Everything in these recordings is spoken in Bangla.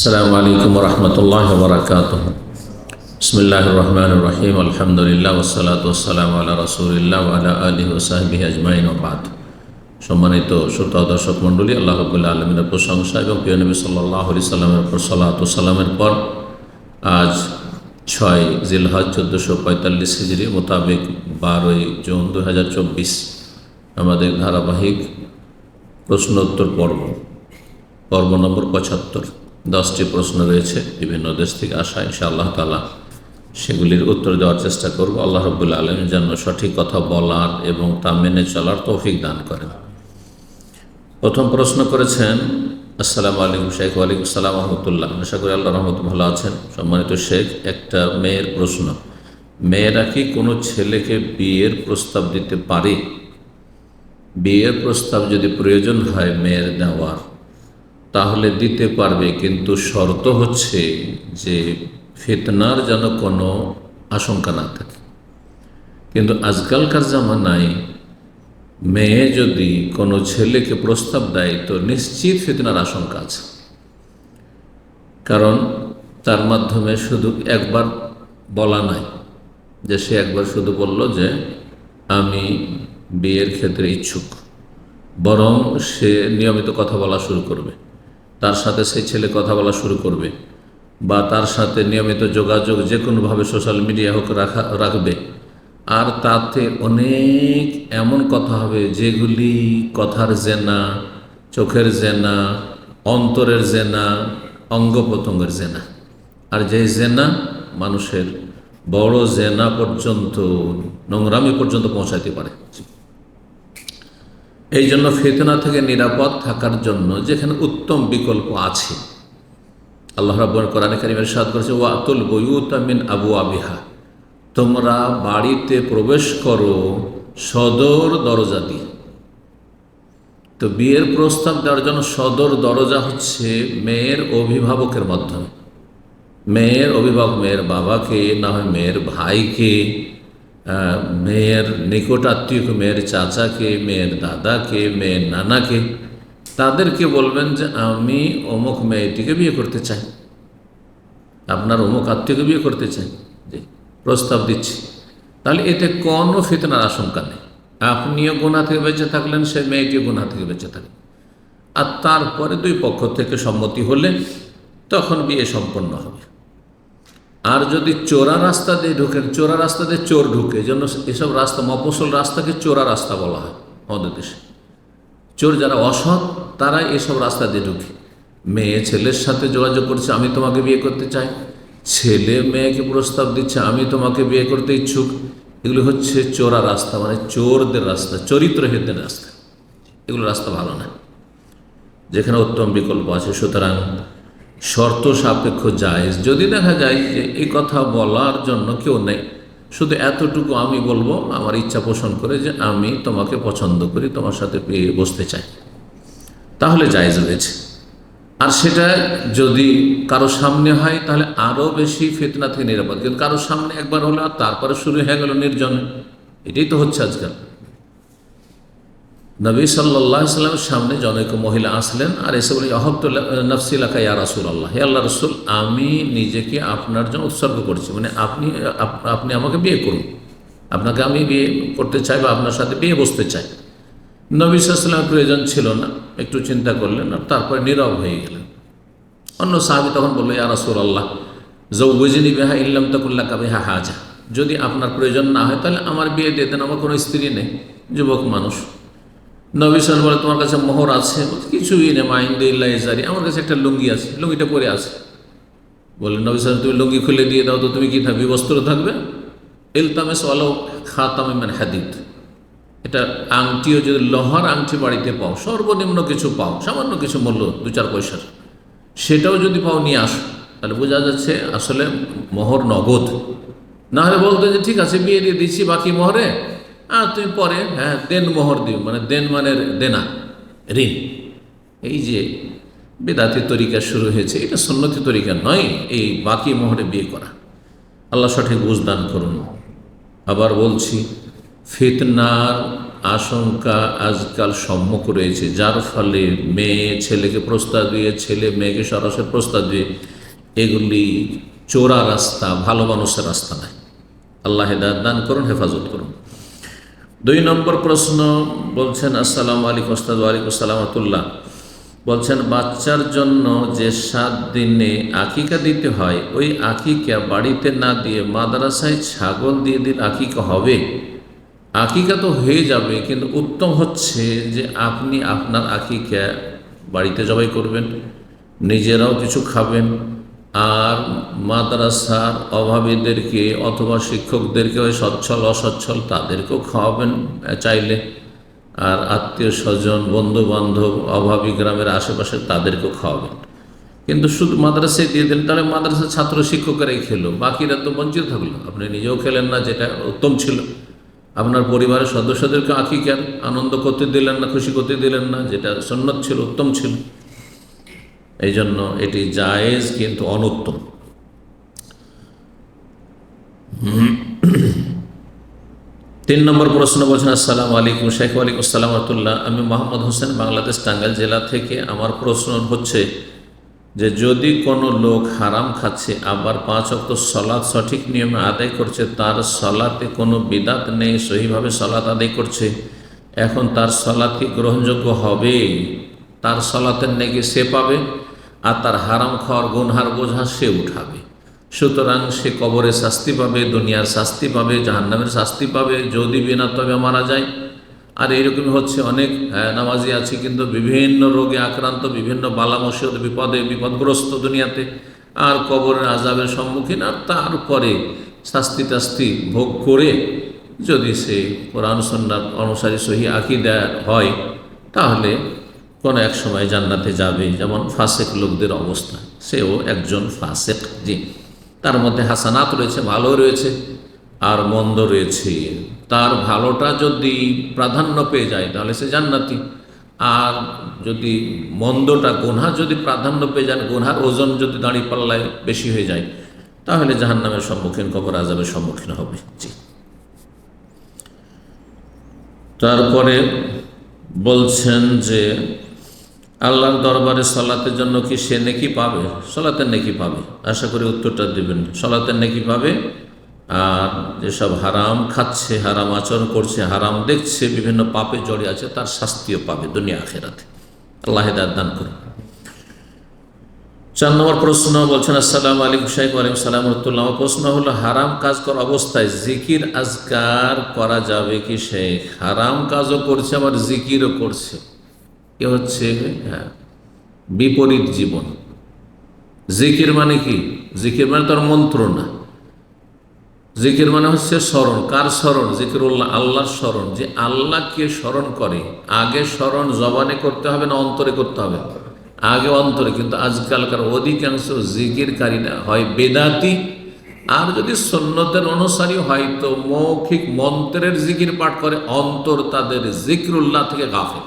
السلام عليكم ورحمة الله وبركاته بسم الله الرحمن الرحيم الحمد لله والصلاة والسلام على رسول الله وعلى آله وصحبه أجمعين وبعد সম্মানিত শ্রোতা ও দর্শক মণ্ডলী আল্লাহ রবুল্লা আলমিনের প্রশংসা এবং প্রিয় নবী সাল্লাহ আলি সাল্লামের পর সাল্লাত সাল্লামের পর আজ ছয় জিলহাজ চোদ্দোশো পঁয়তাল্লিশ হিজড়ি মোতাবেক বারোই জুন দু হাজার চব্বিশ আমাদের ধারাবাহিক প্রশ্নোত্তর পর্ব পর্ব নম্বর পঁচাত্তর দশটি প্রশ্ন রয়েছে বিভিন্ন দেশ থেকে আসা ইনশা আল্লাহ তালা সেগুলির উত্তর দেওয়ার চেষ্টা করব। আল্লাহ রবুল্লা আলম যেন সঠিক কথা বলার এবং তা মেনে চলার তৌফিক দান করেন। প্রথম প্রশ্ন করেছেন, আসসালামু আলাইকুম শেখ ওয়ালাইকুম সালাম রহমতুল্লাহ। আশা করি আল্লাহ রহমত ভালো আছেন। সম্মানিত শেখ, একটা মেয়ের প্রশ্ন। মেয়েরা কি কোনো ছেলেকে বিয়ের প্রস্তাব দিতে পারে? বিয়ের প্রস্তাব যদি প্রয়োজন হয় মেয়ের দেওয়ার তাহলে দিতে পারবে, কিন্তু শর্ত হচ্ছে যে ফিতনার যেন কোনো আশঙ্কা না থাকে। কিন্তু আজকালকার জামানায় মেয়ে যদি কোনো ছেলেকে প্রস্তাব দেয়, তো নিশ্চিত ফিতনার আশঙ্কা আছে। কারণ তার মাধ্যমে শুধু একবার বলা নাই, যে সে একবার শুধু বলল যে আমি বিয়ের ক্ষেত্রে ইচ্ছুক, বরং সে নিয়মিত কথা বলা শুরু করবে। তার সাথে সেই ছেলে কথা বলা শুরু করবে বা তার সাথে নিয়মিত যোগাযোগ যে কোনোভাবে সোশ্যাল মিডিয়া হোক রাখা, রাখবে। আর তাতে অনেক এমন কথা হবে যেগুলি কথার জেনা, চোখের জেনা, অন্তরের জেনা অঙ্গ প্রত্যঙ্গের জেনা। আর যে জেনা মানুষের বড় জেনা পর্যন্ত, নোংরামি পর্যন্ত পৌঁছাতে পারে। এই জন্য ফেতনা থেকে নিরাপদ থাকার জন্য যেখানে উত্তম বিকল্প আছে, আল্লাহ রাব্বুল কোরআনে কারিমের সাদ করেছে, ওয়াতুল বয়ুতামিন আবু আবিহা তোমরা বাড়িতে প্রবেশ করো সদর দরজা দিয়ে। তো বিয়ের প্রস্তাব দেওয়ার জন্য সদর দরজা হচ্ছে মেয়ের অভিভাবকের মাধ্যমে। মেয়ের অভিভাবক, মেয়ের বাবাকে, না হয় মেয়ের ভাইকে। মেয়ের নিকট আত্মীয়কে মেয়ের চাচাকে, মেয়ের দাদাকে, মেয়ের নানাকে, তাদেরকে বলবেন যে আমি অমুক মেয়েটিকে বিয়ে করতে চাই। আপনার অমুক আত্মীয়কে বিয়ে করতে চাই। যে প্রস্তাব দিচ্ছি। তাহলে এতে কোনো ফিতনার আশঙ্কা নেই। আপনিও গোনা থেকে বেঁচে থাকলেন, সে মেয়েটিও গোনা থেকে বেঁচে থাকলেন। আর তারপরে দুই পক্ষ থেকে সম্মতি হলে তখন বিয়ে সম্পন্ন হবে। আর যদি চোরা রাস্তা দিয়ে ঢুকেন, চোরা রাস্তা দিয়ে চোর ঢুকে জন্য এসব রাস্তা মফসল রাস্তাকে চোরা রাস্তা বলা হয় আমাদের দেশে। চোর যারা অসৎ তারা এসব রাস্তা দিয়ে ঢুকে। মেয়ে ছেলের সাথে যোগাযোগ করছে, আমি তোমাকে বিয়ে করতে চাই। ছেলে মেয়েকে প্রস্তাব দিচ্ছে, আমি তোমাকে বিয়ে করতে ইচ্ছুক। এগুলো হচ্ছে চোরা রাস্তা মানে চোরদের রাস্তা, চরিত্রহীনদের রাস্তা। এগুলো রাস্তা ভালো না। যেখানে উত্তম বিকল্প আছে, সুতরাং শর্ত সাপেক্ষ জায়েজ। যদি দেখা যায় যে এই কথা বলার জন্য কেউ নেই, শুধু এতটুকু আমি বলব, আমার ইচ্ছা পোষণ করে যে আমি তোমাকে পছন্দ করি, তোমার সাথে পেয়ে বসতে চাই। তাহলে জায়েজ রয়েছে আর সেটা যদি কারও সামনে হয়, তাহলে আরও বেশি ফিতনা থেকে নিরাপদ। কিন্তু কারও সামনে একবার হলো আর তারপরে শুরু হয়ে গেল নির্জনে। এটাই তো হচ্ছে আজকাল। নবী সাল্লাহ সাল্লামের সামনে জনৈক মহিলা আসলেন আর এসে বলি নফসিলাকা ইয়া রাসুল আল্লাহ হে আল্লাহ রসুল, আমি নিজেকে আপনার জন্য উৎসর্গ করছি। মানে আপনি আপনি আমাকে বিয়ে করুন। আপনাকে আমি বিয়ে করতে চাই বা আপনার সাথে বিয়ে বসতে চাই। নবী সাল্লামের প্রয়োজন ছিল না। একটু চিন্তা করলেন আর তারপরে নীরব হয়ে গেলেন। অন্য সাহাবি তখন বলল, ইয়া রাসুল আল্লাহ জৌজিনী বেহা ইল্লাম তকুল্লা কাবিহা হাজা। যদি আপনার প্রয়োজন না হয়, তাহলে আমার বিয়ে দিয়ে দেন, আমার কোনো স্ত্রী নেই, যুবক মানুষ। নবী সাল বলে তোমার কাছে মোহর আছে কিছুই নেই মাইন্দিল্লা ইজারি আমার কাছে একটা লুঙ্গি আছে, লুঙ্গিটা পরে আছে। বলে নবী সাল তুমি লুঙ্গি খুলে দিয়ে দাও তো তুমি কি থাকবে, বস্ত্র থাকবে? ইলতামে সোয়ালো খাতামে মানে হাদিদ। এটা আংটিও যদি লোহার আংটি বাড়িতে পাও, সর্বনিম্ন কিছু পাও, সামান্য কিছু মূল্য দু চার পয়সার। সেটাও যদি পাও, নিয়ে আসো। তাহলে বোঝা যাচ্ছে আসলে মোহর নগদ। না হলে বলতো যে ঠিক আছে, বিয়ে দিয়ে দিচ্ছি, বাকি মোহরে আর তুমি পরে হ্যাঁ দেন মোহর দিও মানে দেন মানে দেনা, ঋণ। এই যে বেদাতি তরিকা শুরু হয়েছে, এটা সন্ন্যতি তরিকা নয়, এই বাকি মোহরে বিয়ে করা। আল্লাহ সঠিক বুঝদান করুন। আবার বলছি, ফিতনার আশঙ্কা আজকাল সম্মুখ রয়েছে, যার ফলে মেয়ে ছেলেকে প্রস্তাব দিয়ে, ছেলে মেয়েকে সরাসরি প্রস্তাব দিয়ে, এগুলি চোরা রাস্তা, ভালো মানুষের রাস্তা নাই আল্লাহ হেদায়ত দান করুন, হেফাজত করুন। দুই নম্বর প্রশ্ন বলছেন, আসসালামু আলাইকুম ওস্তাদ ওয়ালাইকুম সালামতুল্লাহ বলছেন, বাচ্চার জন্য যে সাত দিনে আকিকা দিতে হয়, ওই আকিকা বাড়িতে না দিয়ে মাদ্রাসায় ছাগল দিয়ে দিন আকিকা হবে? আকিকা তো হয়ে যাবে, কিন্তু উত্তম হচ্ছে যে আপনি আপনার আকিকা বাড়িতে জবাই করবেন, নিজেরাও কিছু খাবেন আর মাদ্রাসার অভাবীদেরকে অথবা শিক্ষকদেরকে ওই সচ্ছল, অসচ্ছল তাদেরকেও খাওয়াবেন চাইলে। আর আত্মীয় স্বজন বন্ধু বান্ধব অভাবী গ্রামের আশেপাশে তাদেরকেও খাওয়াবেন। কিন্তু শুধু মাদ্রাসায় দিয়ে দিলেন তাহলে মাদ্রাসার ছাত্র শিক্ষকেরাই খেলো, বাকিরা তো বঞ্চিত থাকল। আপনি নিজেও খেলেন না, যেটা উত্তম ছিল। আপনার পরিবারের সদস্যদেরকে আঁকি কেন? আনন্দ করতে দিলেন না, খুশি করতে দিলেন না, যেটা সন্ন্যত ছিল, উত্তম ছিল। এই জন্য এটি জায়েজ কিন্তু অনুত্তম। তিন নম্বর প্রশ্ন বলছেন, আসসালামু আলাইকুম শেখ ওয়ালাইকুম আসসালাম রহমতুল্লাহ। আমি মোহাম্মদ হোসেন, বাংলাদেশ টাঙ্গাইল জেলা থেকে আমার প্রশ্ন হচ্ছে যে, যদি কোনো লোক হারাম খাচ্ছে, আবার পাঁচ অক্ত সলাৎ সঠিক নিয়মে আদায় করছে, তার সলাতে কোনো বিদাত নেই, সহিভাবে সলাৎ আদায় করছে, এখন তার সলাৎ কি গ্রহণযোগ্য হবে? তার সলাতের নেগে সে পাবে? আর তার হারাম খাওয়ার গুনহার বোঝা সে উঠাবে। সুতরাং সে কবরে শাস্তি পাবে, দুনিয়ার শাস্তি পাবে, জাহান্নামের শাস্তি পাবে, যদি বিনা তবে মারা যায়। আর এরকমই হচ্ছে অনেক নামাজি আছে কিন্তু বিভিন্ন রোগে আক্রান্ত, বিভিন্ন বালা মুসিবত বিপদে, বিপদগ্রস্ত দুনিয়াতে। আর কবরের আজাবের সম্মুখীন আর তারপরে শাস্তি টাস্তি ভোগ করে যদি সে কোরআন সন্ন্যার অনুসারী সহি আকিদা হয়, তাহলে কোনো এক সময় জান্নাতে যাবে, যেমন ফাসেক লোকদের অবস্থা। সেও একজন ফাসেক জি। তার মধ্যে হাসানাত রয়েছে, ভালো রয়েছে আর মন্দ রয়েছে। তার ভালোটা যদি প্রাধান্য পেয়ে যায়, তাহলে সে জান্নাতি। আর যদি মন্দটা, গুনহা যদি প্রাধান্য পেয়ে যান, গুনহার ওজন যদি দাঁড়িয়ে পাল্লায় বেশি হয়ে যায়, তাহলে জাহান্নামের সম্মুখীন, কবর আজাবের সম্মুখীন হবে, জি। তারপরে বলছেন যে আল্লাহর দরবারে সলাতের জন্য কি সে নেকি পাবে? সলাতের নেকি পাবে। আশা করি উত্তরটা দেবেন। সলাতের নেকি পাবে। আর যেসব হারাম খাচ্ছে, হারাম আচরণ করছে, হারাম দেখছে, বিভিন্ন পাপে জড়িয়ে আছে, তার শাস্তিও পাবে দুনিয়া আখেরাতে। আল্লাহ দান করুন। চার নম্বর প্রশ্ন বলছেন, আসসালাম আলাইকুম শাহিক আলিম সালাম রতুল্লাহ প্রশ্ন হলো, হারাম কাজ করা অবস্থায় জিকির আজকার করা যাবে কি শেখ? হারাম কাজও করছে, আবার জিকিরও করছে। এ হচ্ছে হ্যাঁ বিপরীত জীবন। জিকির মানে কি? জিকির মানে তার মন্ত্র না জিকির মানে হচ্ছে স্মরণ। কার স্মরণ? জিকিরুল্লাহ, আল্লাহর স্মরণ। যে আল্লাহকে স্মরণ করে, আগে স্মরণ জবানে করতে হবে না অন্তরে করতে হবে? আগে অন্তরে, কিন্তু আজকালকার অধিকাংশ জিকিরকারীরা হয় বেদাতি। আর যদি সন্ন্যতের অনুসারী হয়তো মৌখিক মন্ত্রের জিকির পাঠ করে, অন্তর তাদের জিকিরুল্লাহ থেকে গাফে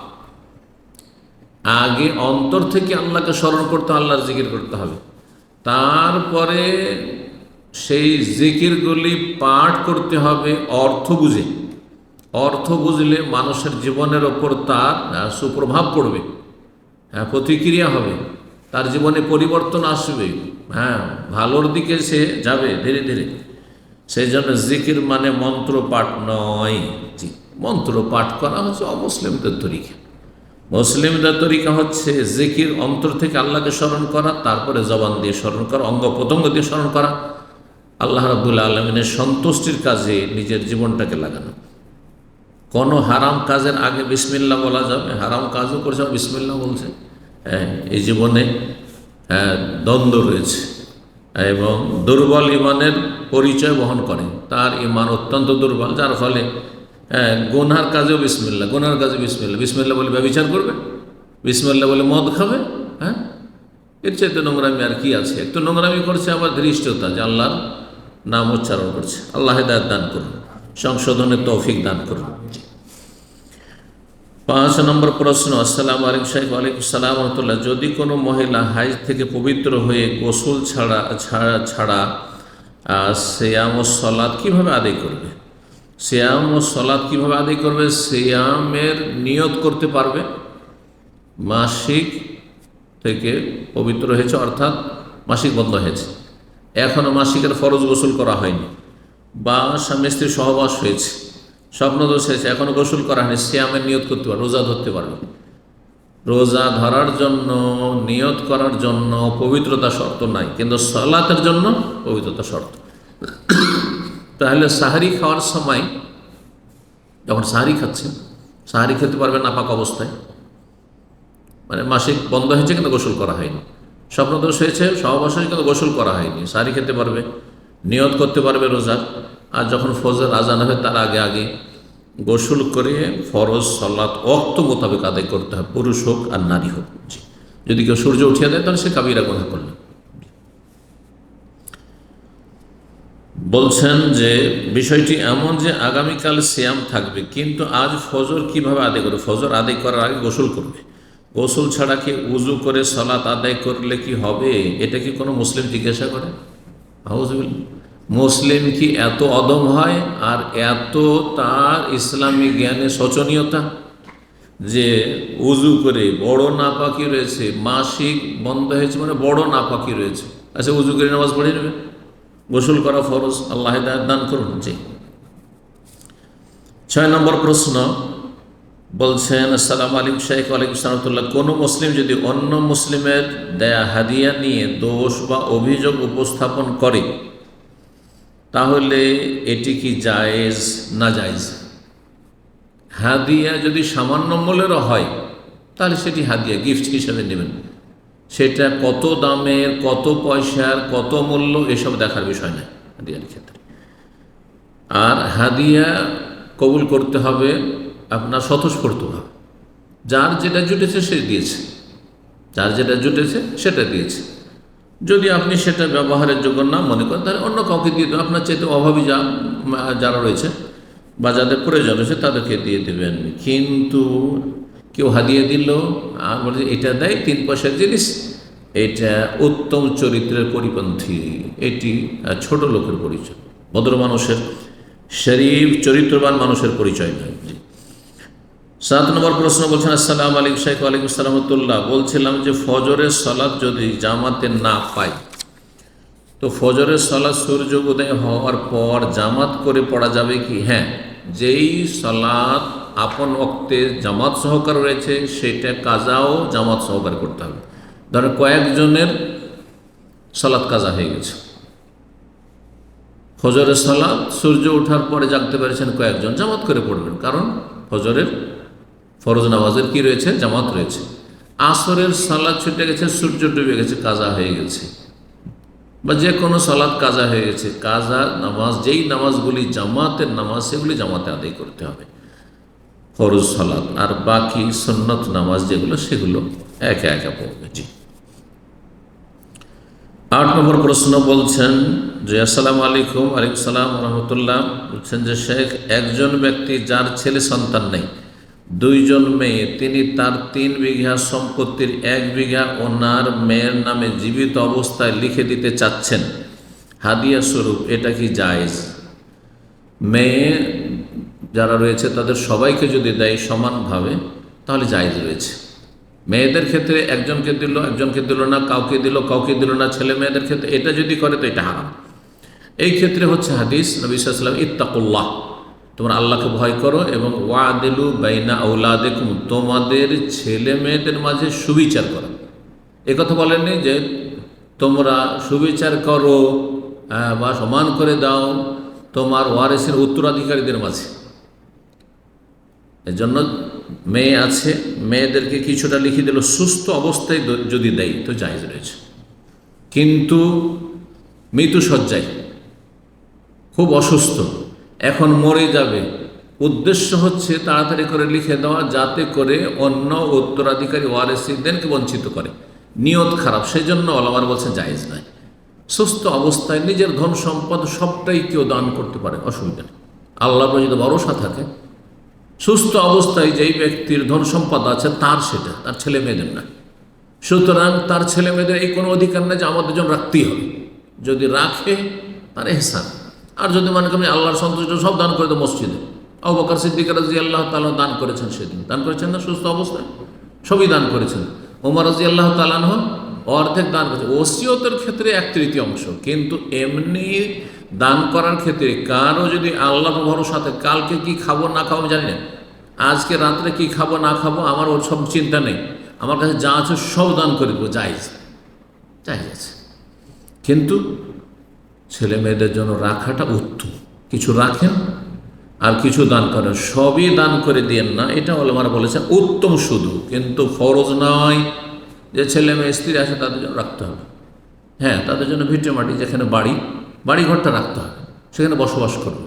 আগে অন্তর থেকে আল্লাহকে স্মরণ করতে আল্লাহর জিকির করতে হবে। তারপরে সেই জিকিরগুলি পাঠ করতে হবে অর্থ বুঝে। অর্থ বুঝলে মানুষের জীবনের ওপর তার সুপ্রভাব পড়বে। হ্যাঁ প্রতিক্রিয়া হবে। তার জীবনে পরিবর্তন আসবে। হ্যাঁ ভালোর দিকে সে যাবে ধীরে ধীরে। সেই জন্য জিকির মানে মন্ত্র পাঠ নয়। মন্ত্র পাঠ করা হচ্ছে অমুসলিমদের তরিকা। মুসলিমদের তরিকা হচ্ছে জিকির অন্তর থেকে আল্লাহকে স্মরণ করা তারপরে জবান দিয়ে স্মরণ করা অঙ্গ প্রত্যঙ্গ দিয়ে স্মরণ করা। আল্লাহ রাবুল্লাহ আলমিনের সন্তুষ্টির কাজে নিজের জীবনটাকে লাগানো। কোনো হারাম কাজের আগে বিসমিল্লা বলা যাবে? হারাম কাজও করছে বিসমিল্লা বলছে। হ্যাঁ এই জীবনে হ্যাঁ, দ্বন্দ্ব রয়েছে। এবং দুর্বল ইমানের পরিচয় বহন করে। তার ইমান অত্যন্ত দুর্বল যার ফলে হ্যাঁ, গোনার কাজেও বিসমিল্লা গোনার কাজে বিসমিল্লা বিসমিল্লা বলে ব্যবচার করবে? বিসমিল্লা বলে মদ খাবে? হ্যাঁ? এর চাইতে নোংরামি আর কি আছে? একটু নোংরামি করছে আবার ধৃষ্টতা যে আল্লাহর নাম উচ্চারণ করছে। আল্লাহ হেদায়ত দান করুন সংশোধনের তৌফিক দান করুন। পাঁচ নম্বর প্রশ্ন আসসালাম আলাইকুম সাহেব ওয়ালাইকুম সালাম রহমতুল্লাহ। যদি কোনো মহিলা হাইজ থেকে পবিত্র হয়ে গোসল ছাড়া ছাড়া ছাড়া সিয়াম ও সলাদ কীভাবে আদায় করবে? সিয়াম ও সলাদ কীভাবে আদায় করবে, সিয়ামের নিয়ত করতে পারবে। মাসিক থেকে পবিত্র হয়েছে, অর্থাৎ মাসিক বন্ধ হয়েছে। এখনও মাসিকের ফরজ গোসল করা হয়নি। বা স্বামী স্ত্রীর সহবাস হয়েছে। স্বপ্ন স্বপ্নদোষ হয়েছে এখনও গোসল করা হয়নি, সিয়ামের নিয়ত করতে পারবে, রোজা ধরতে পারবে। রোজা ধরার জন্য, নিয়ত করার জন্য পবিত্রতা শর্ত নাই, কিন্তু সলাতের জন্য পবিত্রতা শর্ত। তাহলে সাহারি খাওয়ার সময় যখন সাহারি খাচ্ছেন, সাহারি খেতে পারবে নাপাক অবস্থায়। মানে মাসিক বন্ধ হয়েছে কিন্তু গোসল করা হয়নি। স্বপ্নদোষ হয়েছে সহবাস হয়েছে কিন্তু গোসল করা হয়নি। সাহারি খেতে পারবে, নিয়ত করতে পারবে রোজার। আর যখন ফজর আজান হবে তার আগে আগে গোসল করে ফরজ সলাৎ অক্ত মোতাবেক আদায় করতে হবে। পুরুষ হোক আর নারী হোক। যদি কেউ সূর্য উঠিয়ে দেয় তাহলে সে কাবিরা গুণা করলে। বলছেন যে বিষয়টি এমন যে আগামীকাল শ্যাম থাকবে, কিন্তু আজ ফজর কীভাবে আদায় করবে? ফজর আদায় করার আগে গোসল করবে। গোসল ছাড়া কি উজু করে সলাৎ আদায় করলে কি হবে? এটা কি কোনো মুসলিম জিজ্ঞাসা করে? মুসলিম কি এত অদম হয় আর এত তার ইসলামী জ্ঞানে শোচনীয়তা যে উজু করে বড় নাপাকি রয়েছে, মাসিক বন্ধ হয়েছে মানে বড় নাপাকি রয়েছে? আচ্ছা উজু করে নামাজ পড়ে নেবে। গোসল করা ফরজ, আল্লাহ দান করুন জি। ছয় নম্বর প্রশ্ন বলছেন, আসসালাম আলিক শাইক আলাইকুম সালামতুল্লাহ কোনো মুসলিম যদি অন্য মুসলিমের দেয়া হাদিয়া নিয়ে দোষ বা অভিযোগ উপস্থাপন করে, তাহলে এটি কি জায়েজ না জায়েজ? হাদিয়া যদি সামান্য মূল্যেরও হয়, তাহলে সেটি হাদিয়া, গিফট হিসেবে নেবেন। সেটা কত দামের, কত পয়সার, কত মূল্য, এসব দেখার বিষয় নয় হাদিয়ার ক্ষেত্রে। আর হাদিয়া কবুল করতে হবে আপনার স্বতঃস্ফূর্তভাবে। যার যেটা জুটেছে সে দিয়েছে। যার যেটা জুটেছে সেটা দিয়েছে। যদি আপনি সেটা ব্যবহারের যোগ্য না মনে করেন, তাহলে অন্য কাউকে দিয়ে দেবেন। আপনার চাইতে অভাবী যা, যারা রয়েছে বা যাদের প্রয়োজন রয়েছে, তাদেরকে দিয়ে দেবেন। কিন্তু কেউ হাদিয়ে দিল এটা দেয় তিন পয়সার জিনিস। এটা উত্তম চরিত্রের পরিপন্থী, এটি ছোট লোকের পরিচয়। ভদ্র মানুষের শরীফ চরিত্রবান মানুষের পরিচয় নয়। সাত নম্বর প্রশ্ন বলছেন, আসসালাম আলিক শাইখ আলাইকুম সালামতুল্লাহ বলছিলাম যে ফজরের সলাদ যদি জামাতে না পাই, তো ফজরের সলাদ সূর্য উদয় হওয়ার পর জামাত করে পড়া যাবে কি? হ্যাঁ যেই সলাদ আপন অক্তে জামাত সহকার রয়েছে সেটা কাজাও জামাত সহকার করতে হবে। ধরেন কয়েকজনের সলাদ কাজা হয়ে গেছে। ফজরের সালাদ সূর্য ওঠার পরে জাগতে পেরেছেন কয়েকজন, জামাত করে পড়বেন। কারণ ফজরের ফরজ নামাজের কি রয়েছে? জামাত রয়েছে। আসরের সালাদ ছুটে গেছে, সূর্য ডুবে গেছে, কাজা হয়ে গেছে। বা যে কোনো সালাদ কাজা হয়ে গেছে, কাজা, নামাজ, যেই নামাজগুলি জামাতের নামাজ, সেগুলি জামাতে আদায় করতে হবে। ফরজ সালাদ আর বাকি সন্নত নামাজ যেগুলো সেগুলো একে একে পড়বে, জি। আট নম্বর প্রশ্ন বলছেন যে, আসসালামু আলাইকুম আলাইকুম সালাম, রহমতুল্লাহ। বলছেন যে, শেখ, একজন ব্যক্তি যার ছেলে সন্তান নেই, দুইজন মেয়ে, তিনি তার তিন বিঘা সম্পত্তির এক বিঘা ওনার মেয়ের নামে জীবিত অবস্থায় লিখে দিতে চাচ্ছেন। হাদিয়া স্বরূপ, এটা কি জায়েজ? মেয়ে যারা রয়েছে তাদের সবাইকে যদি দেয় সমানভাবে, তাহলে জায়েজ রয়েছে। মেয়েদের ক্ষেত্রে একজনকে দিল একজনকে দিল না, কাউকে দিল কাউকে দিল না, ছেলে মেয়েদের ক্ষেত্রে এটা যদি করে তো এটা হারাম। এই ক্ষেত্রে হচ্ছে হাদিস, নবী ইত্তাকুল্লাহ, তোমরা আল্লাহকে ভয় করো এবং ওয়াদিলু বাইনা আউলাদেকুম তোমাদের ছেলে মেয়েদের মাঝে সুবিচার করো। কথা বলেননি যে তোমরা সুবিচার করো বা সমান করে দাও তোমার ওয়ারেসের উত্তরাধিকারীদের মাঝে। এর জন্য মেয়ে আছে, মেয়েদেরকে কিছুটা লিখে দিল, সুস্থ অবস্থায় যদি দেয়, তো জায়জ রয়েছে। কিন্তু মৃত্যু সজ্জায় খুব অসুস্থ, এখন মরে যাবে। উদ্দেশ্য হচ্ছে তাড়াতাড়ি করে লিখে দেওয়া, যাতে করে অন্য উত্তরাধিকারী ওয়ারেসিদেরকে বঞ্চিত করে। নিয়ত খারাপ সেই জন্য আলামার বলছে জায়েজ নয়। সুস্থ অবস্থায় নিজের ধন সম্পদ সবটাই কেউ দান করতে পারে, অসুবিধা নেই। আল্লাহ যদি ভরসা থাকে সুস্থ অবস্থায় যেই ব্যক্তির ধন সম্পদ আছে, তার সেটা, তার ছেলে মেয়েদের না। সুতরাং তার ছেলে মেয়েদের এই কোনো অধিকার নেই যে আমাদের জন্য রাখতেই হবে। যদি রাখে, তার এহসান। আর যদি মনে করেন আল্লাহর সন্তুষ্ট, সব দান করে দেবো মসজিদে। অবকার সিদ্দিক রাজি আল্লাহ তালা দান করেছেন সেদিন। দান করেছেন না? সুস্থ অবস্থায়। সবই দান করেছেন। ওমর রাজি আল্লাহ তালানহ অর্ধেক দান করেছে ওসিয়তের ক্ষেত্রে এক তৃতীয় অংশ। কিন্তু এমনি দান করার ক্ষেত্রে কারও যদি আল্লাহ ভরসাতে কালকে কি খাব না খাব জানি না। আজকে রাত্রে কি খাব, না খাব, আমার ওর সব চিন্তা নেই। আমার কাছে যা আছে সব দান করে দেবো যাইজ যাইজ আছে কিন্তু ছেলে মেয়েদের জন্য রাখাটা উত্তম। কিছু রাখেন আর কিছু দান করেন। সবই দান করে দিয়েন না, এটা ওলামারা বলেছে উত্তম শুধু। কিন্তু ফরজ নয় যে ছেলে মেয়ে, স্ত্রী আছে, তাদের জন্য রাখতে হবে। হ্যাঁ তাদের জন্য ভিটে মাটি, যেখানে বাড়ি বাড়ি ঘরটা রাখতে হবে। সেখানে বসবাস করবে।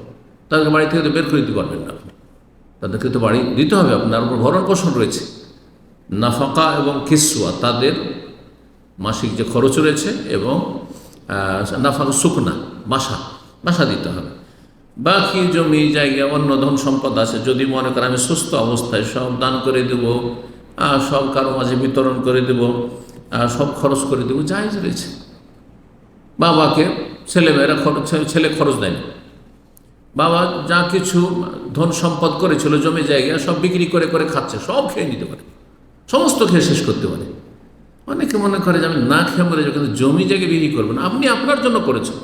তাদের বাড়ি থেকে বের করে দিতে পারবেন না আপনি। তাদেরকে তো বাড়ি দিতে হবে, আপনার উপর ভরণ পোষণ রয়েছে। নাফাকা এবং কিসুয়া তাদের মাসিক যে খরচ রয়েছে এবং নাফাকা শুকনা বাসা বাসা দিতে হবে। বাকি জমি, জায়গা, অন্য ধন সম্পদ আছে, যদি মনে করেন আমি সুস্থ অবস্থায় সব দান করে দেব সব কারও মাঝে বিতরণ করে দেব সব খরচ করে দেবো, জায়জ রয়েছে। বাবাকে ছেলেমেয়েরা খরচ, ছেলে খরচ দেয়নি বাবা যা কিছু ধন সম্পদ করেছিল জমি জায়গা সব বিক্রি করে করে খাচ্ছে সব খেয়ে নিতে পারে। সমস্ত খেয়ে শেষ করতে পারে। অনেকে মনে করে যে আমি না খেয়ে মরে যাব, কিন্তু জমি জায়গায় বিক্রি করবেন আপনি আপনার জন্য করেছেন।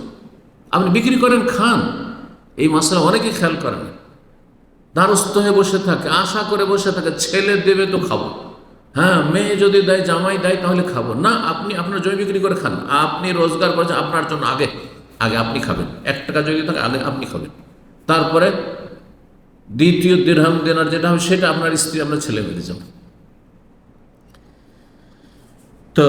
আপনি বিক্রি করেন খান। এই মশলা অনেকে খেয়াল করে না। দ্বারস্থ হয়ে বসে থাকে আশা করে বসে থাকে ছেলে দেবে তো খাব। হ্যাঁ মেয়ে যদি দেয় জামাই দেয় তাহলে খাব। না আপনি আপনার জমি বিক্রি করে খান। আপনি রোজগার করেছেন আপনার জন্য আগে আগে আপনি খাবেন। এক টাকা যদি থাকে আগে আপনি খাবেন। তারপরে দ্বিতীয় দেড়হাম দেনার যেটা হবে সেটা আপনার স্ত্রী, আপনার ছেলে মেয়ে যাবে। তো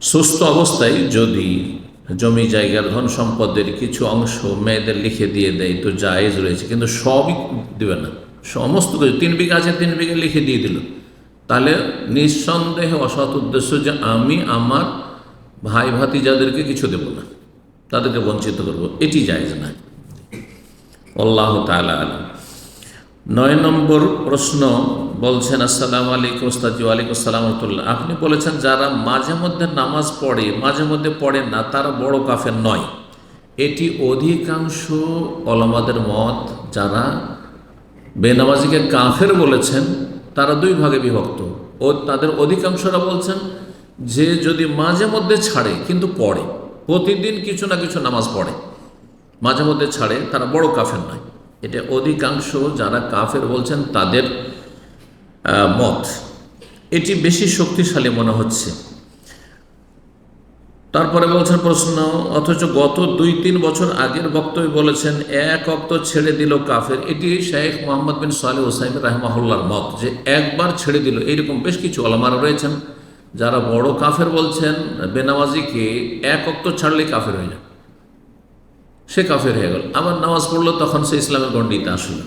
সুস্থ অবস্থায় যদি জমি জায়গার ধন সম্পদের কিছু অংশ মেয়েদের লিখে দিয়ে দেয়, তো জায়েজ রয়েছে। কিন্তু সবই দেবে না। সমস্ত কিছু, তিন বিঘা আছে, তিন বিঘা লিখে দিয়ে দিল। তাহলে নিঃসন্দেহে অসৎ উদ্দেশ্য যে আমি আমার ভাই ভাতি যাদেরকে কিছু দেব না। তাদেরকে বঞ্চিত করব। এটি জায়েজ না আল্লাহ তালা আলম। নয় নম্বর প্রশ্ন বলছেন, আসসালামু আলাইকুম ওস্তাজি ওয়ালাইকুম আসসালাম আপনি বলেছেন, যারা মাঝে মধ্যে নামাজ পড়ে, মাঝে মধ্যে পড়ে না, তারা বড় কাফের নয়। এটি অধিকাংশ অলমাদের মত, যারা বেনামাজিকে কাফের বলেছেন, তারা দুই ভাগে বিভক্ত। ও তাদের অধিকাংশরা বলছেন, যে যদি মাঝে মধ্যে ছাড়ে, কিন্তু পড়ে, প্রতিদিন কিছু না কিছু নামাজ পড়ে। মাঝে মধ্যে ছাড়ে, তারা বড় কাফের নয়। এটা অধিকাংশ যারা কাফের বলছেন, তাদের মত। এটি বেশি শক্তিশালী মনে হচ্ছে। তারপরে বলছেন প্রশ্ন, অথচ গত দুই তিন বছর আগের বক্তব্য বলেছেন, এক অক্ত ছেড়ে দিল কাফের। এটি শেখ মোহাম্মদ বিন সালে ওসাইম রাহমাহুল্লার মত যে একবার ছেড়ে দিল। এইরকম বেশ কিছু আলামারা রয়েছেন, যারা বড় কাফের বলছেন, বেনামাজিকে এক অক্ত ছাড়লে কাফের হয়ে যায় সে কাফের হয়ে গেল। আবার নামাজ পড়ল, তখন সে ইসলামের গণ্ডিতে আসলো।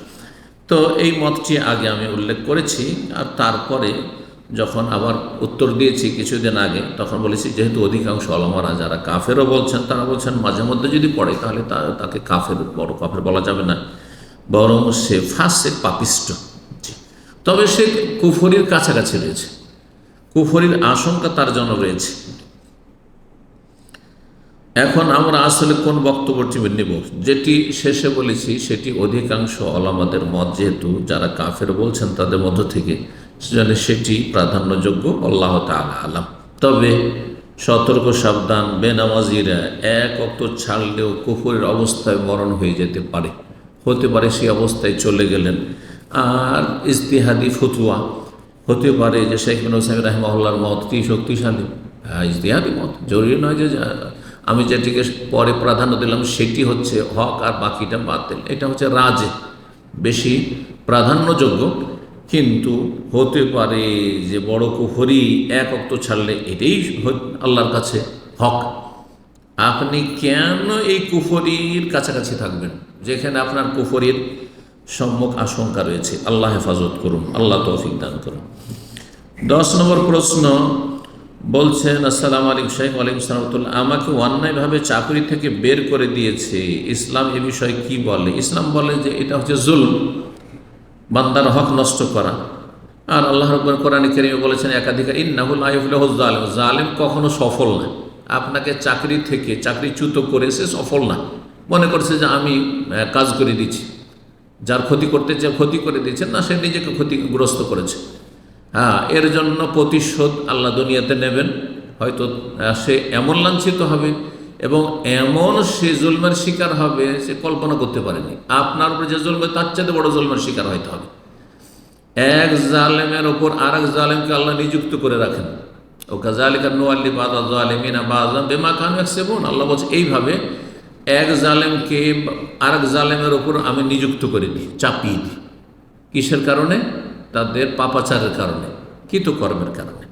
তো এই মতটি আগে আমি উল্লেখ করেছি, আর তারপরে যখন আবার উত্তর দিয়েছি কিছুদিন আগে, তখন বলেছি, যেহেতু অধিকাংশ অলমারা যারা কাফেরও বলছেন, তারা বলছেন মাঝে মধ্যে যদি পড়ে, তাহলে তাকে কাফের, বড় কাফের বলা যাবে না। বরং সে ফাঁসে পাপিষ্ট। তবে সে কুফরির কাছাকাছি রয়েছে। কুফরির আশঙ্কা তার জন্য রয়েছে। এখন আমরা আসলে কোন বক্তব্যটি নেব? যেটি শেষে বলেছি সেটি অধিকাংশ আলামাদের মত যেহেতু যারা কাফের বলছেন তাদের মধ্য থেকে সেজন্য সেটি প্রাধান্যযোগ্য আল্লাহ তাআলা আলাম। তবে সতর্ক সাবধান বেনামাজিরা এক অক্ত ছাড়লেও কুফরের অবস্থায় মরণ হয়ে যেতে পারে। হতে পারে সেই অবস্থায় চলে গেলেন। আর ইস্তিহাদি ফতুয়া হতে পারে যে শেখ বিন হোসাইম রাহিমাহুল্লার মতটি শক্তিশালী? হ্যাঁ, ইজতিহাদি মত জরুরি নয় যা- আমি যেটিকে পরে প্রাধান্য দিলাম, সেটি হচ্ছে হক আর বাকিটা বাদ বাতিল। এটা হচ্ছে রাজ। বেশি প্রাধান্যযোগ্য, কিন্তু হতে পারে যে বড় কুহরি এক অক্ত ছাড়লে এটাই আল্লাহর কাছে হক। আপনি কেন এই কুফরির কাছাকাছি থাকবেন? যেখানে আপনার কুফরির সম্মুখ আশঙ্কা রয়েছে। আল্লাহ হেফাজত করুন, আল্লাহ তৌফিক দান করুন। দশ নম্বর প্রশ্ন বলছেন, আসসালামু আলাইকুম শেখ ওয়ালাইকুম সালামতুল্লাহ আমাকে অন্যায়ভাবে চাকরি থেকে বের করে দিয়েছে। ইসলাম এ বিষয়ে কি বলে? ইসলাম বলে যে এটা হচ্ছে জুলম, বান্দার হক নষ্ট করা। আর আল্লাহ রব্বর কোরআন কেরিমে বলেছেন একাধিকার ইন্নাহুল আইফুল্লাহ জালেম জালেম কখনো সফল না। আপনাকে চাকরি থেকে চাকরিচ্যুত করে সে সফল না। মনে করছে যে আমি কাজ করে দিচ্ছি। যার ক্ষতি করতে চায় ক্ষতি করে দিয়েছেন, না, সে নিজেকে ক্ষতিগ্রস্ত করেছে। হ্যাঁ এর জন্য প্রতিশোধ আল্লাহ দুনিয়াতে নেবেন। হয়তো সে এমন লাঞ্ছিত হবে এবং এমন সে জুলমের শিকার হবে, সে কল্পনা করতে পারেনি। আপনার উপরে যে জুলমে তার চাইতে বড় জুলমের শিকার হইতে হবে। এক জালেমের ওপর আর এক জালেমকে আল্লাহ নিযুক্ত করে রাখেন। ও কাজালিকা নোয়াল্লি বাদা জালেমিনা বাজাম বেমা খান সেবন আল্লাহ বলছে, এইভাবে এক জালেমকে আর এক জালেমের ওপর আমি নিযুক্ত করে দিই, চাপিয়ে দিই। কিসের কারণে? তাদের পাপাচারের কারণে, কৃতকর্মের কারণে।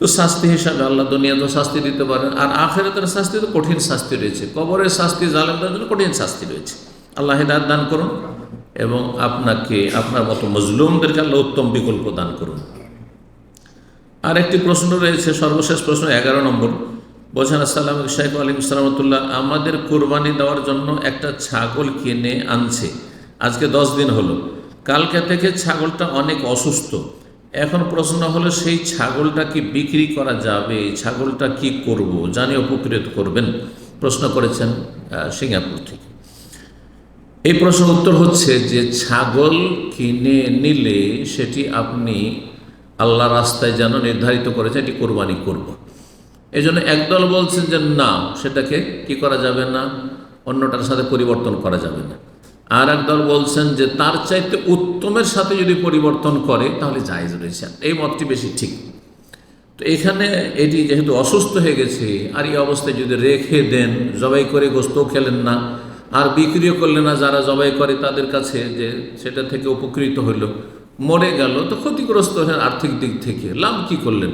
তো শাস্তি হিসাবে আল্লাহ দুনিয়া তো শাস্তি দিতে পারেন, আর আখেরাতের শাস্তি তো কঠিন শাস্তি রয়েছে। কবরের শাস্তি জালেমদের জন্য কঠিন শাস্তি রয়েছে। আল্লাহ হেদায়ত দান করুন এবং আপনাকে, আপনার মতো মজলুমদেরকে আল্লাহ উত্তম বিকল্প দান করুন। আর একটি প্রশ্ন রয়েছে, সর্বশেষ প্রশ্ন, এগারো নম্বর। বলছেন আসসালাম শাইখ আলিম সালামতুল্লাহ, আমাদের কোরবানি দেওয়ার জন্য একটা ছাগল কিনে আনছে। আজকে দশ দিন হলো। কালকে থেকে ছাগলটা অনেক অসুস্থ। এখন প্রশ্ন হলো, সেই ছাগলটা কি বিক্রি করা যাবে? ছাগলটা কি করব? জানি উপকৃত করবেন? প্রশ্ন করেছেন সিঙ্গাপুর থেকে। এই প্রশ্ন উত্তর হচ্ছে যে, ছাগল কিনে নিলে সেটি আপনি আল্লাহ রাস্তায় যেন নির্ধারিত করেছে, এটি কোরবানি করব। এই জন্য একদল বলছেন যে, না, সেটাকে কি করা যাবে না? অন্যটার সাথে পরিবর্তন করা যাবে না। আর একদল বলছেন যে তার চাইতে উত্তমের সাথে যদি পরিবর্তন করে, তাহলে জায়েজ রয়েছে। এই মতটি বেশি ঠিক। তো এখানে এটি যেহেতু অসুস্থ হয়ে গেছে, আর এই অবস্থায় যদি রেখে দেন, জবাই করে গোস্তও খেলেন না, আর বিক্রিও করলেন না, যারা জবাই করে তাদের কাছে যে সেটা থেকে উপকৃত হইল, মরে গেল, তো ক্ষতিগ্রস্ত হলেন আর্থিক দিক থেকে লাভ কি করলেন?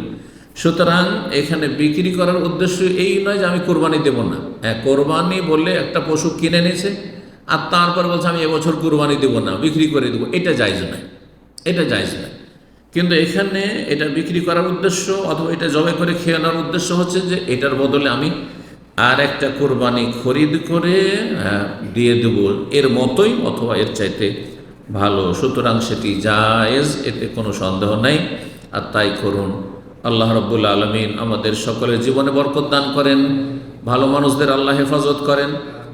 সুতরাং এখানে বিক্রি করার উদ্দেশ্য এই নয় যে আমি কোরবানি দেব না। হ্যাঁ কোরবানি বলে একটা পশু কিনে নিয়েছে আর তারপর বলছে, আমি এবছর কুরবানি দেবো না, বিক্রি করে দেবো। এটা জায়জ নয়। এটা জায়জ নয়। কিন্তু এখানে এটা বিক্রি করার উদ্দেশ্য অথবা এটা জবাই করে খেয়ে আনার উদ্দেশ্য হচ্ছে যে, এটার বদলে আমি আর একটা কোরবানি খরিদ করে দিয়ে দেব এর মতোই অথবা এর চাইতে ভালো। সুতরাং সেটি জায়েজ, এতে কোনো সন্দেহ নাই। আর তাই করুন। আল্লাহ রব্বুল আলমিন আমাদের সকলের জীবনে বরকত দান করেন, ভালো মানুষদের আল্লাহ হেফাজত করেন।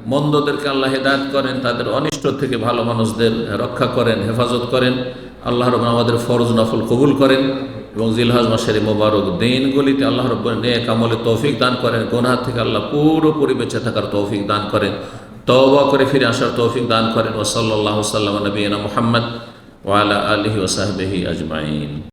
মন্দদেরকে আল্লাহ হেদায়ত করেন, তাদের অনিষ্ট থেকে ভালো মানুষদের রক্ষা করেন, হেফাজত করেন। আল্লাহ রব আমাদের ফরজ নফল কবুল করেন এবং জিলহাজ মাসের মোবারক দিনগুলিতে আল্লাহ রব নেক আমলে তৌফিক দান করেন। গোনাহ থেকে আল্লাহ পুরোপুরি বেঁচে থাকার তৌফিক দান করেন। তওবা করে ফিরে আসার তৌফিক দান করেন। ওসল্লাহ সাল্লাম নবীনা মোহাম্মদ ওয়ালা আলহি ওসাহবিহি আজমাইন।